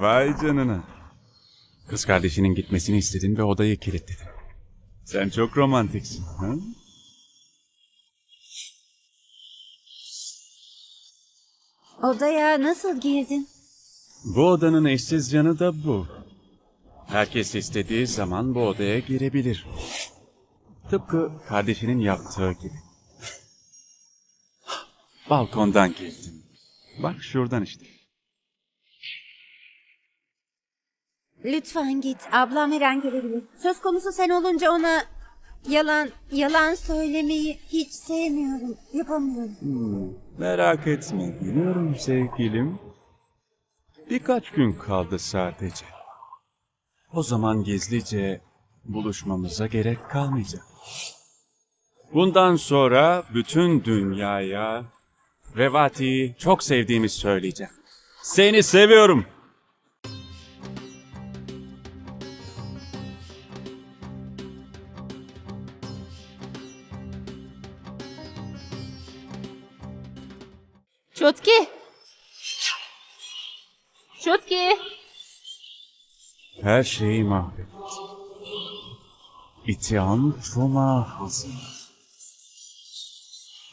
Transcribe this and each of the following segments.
Vay canına. Kız kardeşinin gitmesini istedin ve odayı kilitledin. Sen çok romantiksin. Ha? Odaya nasıl girdin? Bu odanın eşsiz yanı da bu. Herkes istediği zaman bu odaya girebilir. Tıpkı kardeşinin yaptığı gibi. Balkondan girdim. Bak şuradan işte. Lütfen git. Ablam her an gelebilir. Söz konusu sen olunca ona yalan yalan söylemeyi hiç sevmiyorum. Yapamıyorum. Merak etme, biliyorum sevgilim. Birkaç gün kaldı sadece. O zaman gizlice buluşmamıza gerek kalmayacak. Bundan sonra bütün dünyaya Revati'yi çok sevdiğimi söyleyeceğim. Seni seviyorum. Çotki. Çotki. Her şeyi mahvet. İtiam Roma hazır.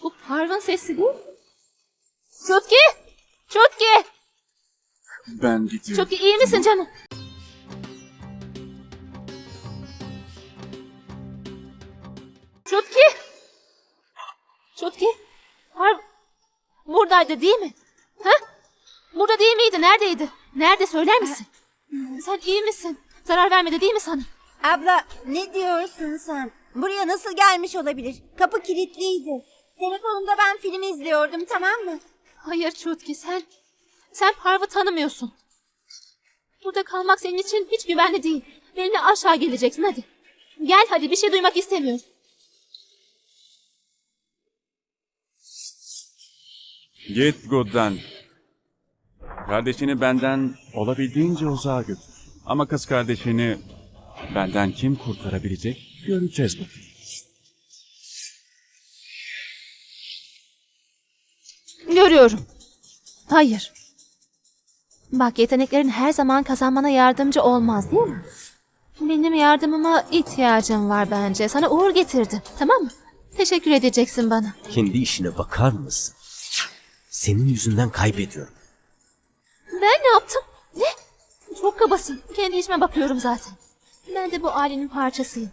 Bu Parvın sesi değil. Çotki. Çotki. Ben gidiyorum. Çotki iyi misin canım? Çotki. Çotki. Par buradaydı değil mi? Ha? Burada değil miydi? Neredeydi? Nerede söyler misin? Sen iyi misin? Zarar vermedi değil mi sana? Abla ne diyorsun sen? Buraya nasıl gelmiş olabilir? Kapı kilitliydi. Telefonumda ben film izliyordum tamam mı? Hayır Çutki sen... Sen Parv'ı tanımıyorsun. Burada kalmak senin için hiç güvenli değil. Benimle aşağı geleceksin hadi. Gel hadi bir şey duymak istemiyorum. Git Good'dan. Kardeşini benden olabildiğince uzağa götür. Ama kız kardeşini benden kim kurtarabilecek göreceğiz bakayım. Görüyorum. Hayır. Bak yeteneklerin her zaman kazanmana yardımcı olmaz değil mi? Benim yardımıma ihtiyacım var bence. Sana uğur getirdim. Tamam mı? Teşekkür edeceksin bana. Kendi işine bakar mısın? Senin yüzünden kaybediyorum. Ben ne yaptım? Ne? Çok kabasın. Kendi işime bakıyorum zaten. Ben de bu ailenin parçasıyım.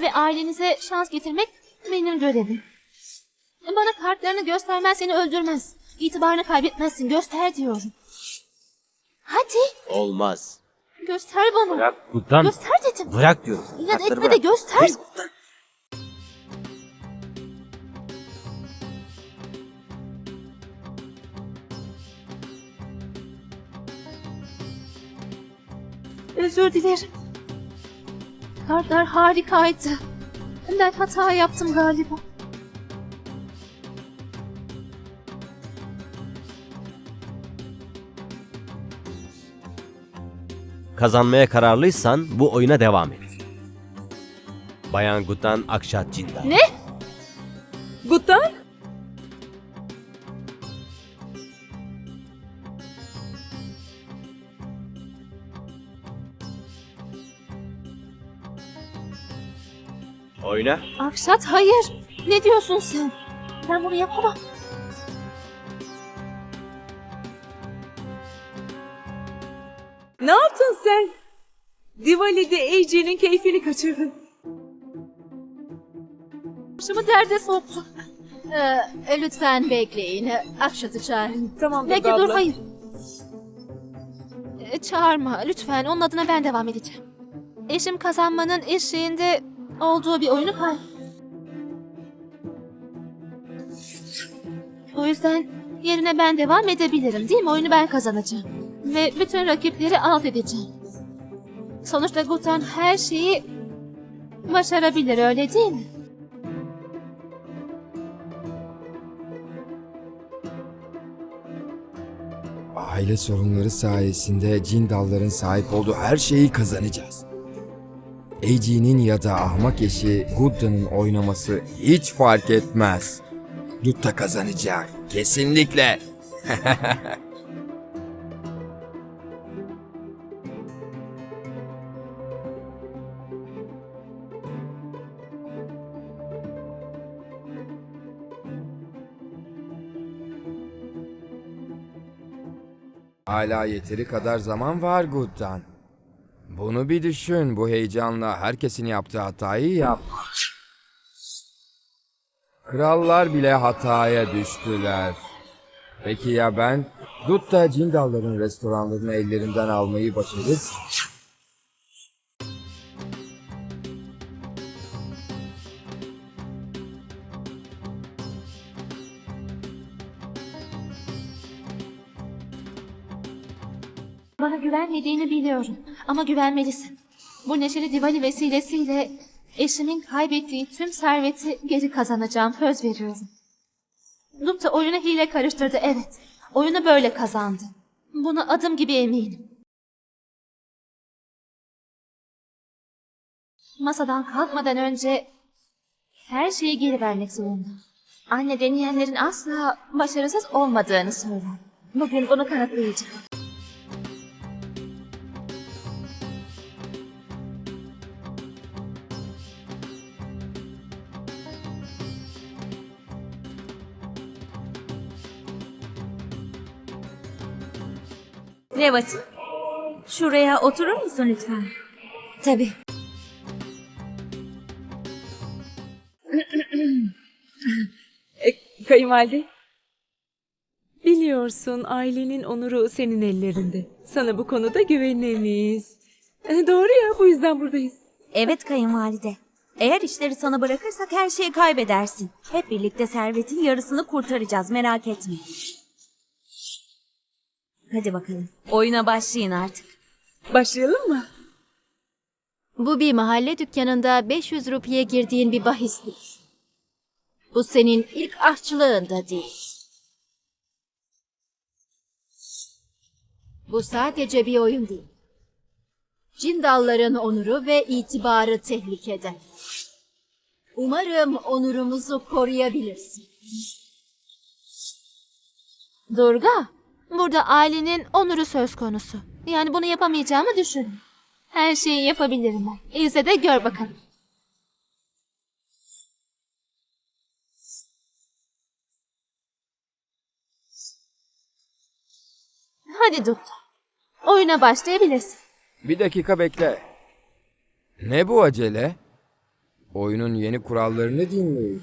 Ve ailenize şans getirmek benim görevim. Bana kartlarını göstermen seni öldürmez. İtibarını kaybetmezsin. Göster diyorum. Hadi Olmaz. göster bana. Bırak. Göster dedim. Bırak diyorum. İnat etme de göster. Hey, Özür dilerim. Kartlar harikaydı. Ben hata yaptım galiba. Kazanmaya kararlıysan bu oyuna devam et. Bayan Gutan Akşat Cinda. Ne? Guttan? Oyna. Akşat hayır. Ne diyorsun sen? Ben bunu yapamam. Ne yaptın sen? Diwali'de AJ'nin keyfini kaçırdın. Başımı derde soktu. Ee, lütfen bekleyin. Akşat'ı çağırın. Tamam Bekle dur abla. hayır. Ee, çağırma lütfen. Onun adına ben devam edeceğim. Eşim kazanmanın eşiğinde olduğu bir oyunu kay. O yüzden yerine ben devam edebilirim değil mi? Oyunu ben kazanacağım. Ve bütün rakipleri alt edeceğim. Sonuçta Gutan her şeyi başarabilir öyle değil mi? Aile sorunları sayesinde cin dalların sahip olduğu her şeyi kazanacağız. AG'nin ya da ahmak eşi Gudda'nın oynaması hiç fark etmez. Gutta kazanacak. Kesinlikle. Hala yeteri kadar zaman var Good'dan. Bunu bir düşün. Bu heyecanla herkesin yaptığı hatayı yapma. Krallar bile hataya düştüler. Peki ya ben? Gutta Cindalların restoranlarını ellerinden almayı başarırsa? Bana güvenmediğini biliyorum. Ama güvenmelisin. Bu neşeli Diwali vesilesiyle eşimin kaybettiği tüm serveti geri kazanacağım. Söz veriyorum. Dupta oyuna hile karıştırdı evet. Oyunu böyle kazandı. Buna adım gibi eminim. Masadan kalkmadan önce her şeyi geri vermek zorunda. Anne deneyenlerin asla başarısız olmadığını söyler. Bugün bunu kanıtlayacağım. Revati, şuraya oturur musun lütfen? Tabii. E, kayınvalide. Biliyorsun ailenin onuru senin ellerinde. Sana bu konuda güvenemeyiz. E, doğru ya bu yüzden buradayız. Evet kayınvalide. Eğer işleri sana bırakırsak her şeyi kaybedersin. Hep birlikte servetin yarısını kurtaracağız merak etme. Hadi bakalım. Oyuna başlayın artık. Başlayalım mı? Bu bir mahalle dükkanında 500 rupiye girdiğin bir bahislik. Bu senin ilk aşçılığın da değil. Bu sadece bir oyun değil. Cindalların onuru ve itibarı tehlikede. Umarım onurumuzu koruyabilirsin. Durga, burada ailenin onuru söz konusu. Yani bunu yapamayacağımı düşün. Her şeyi yapabilirim ben. İzle de gör bakalım. Hadi Dutta. Oyuna başlayabilirsin. Bir dakika bekle. Ne bu acele? Oyunun yeni kurallarını dinleyin.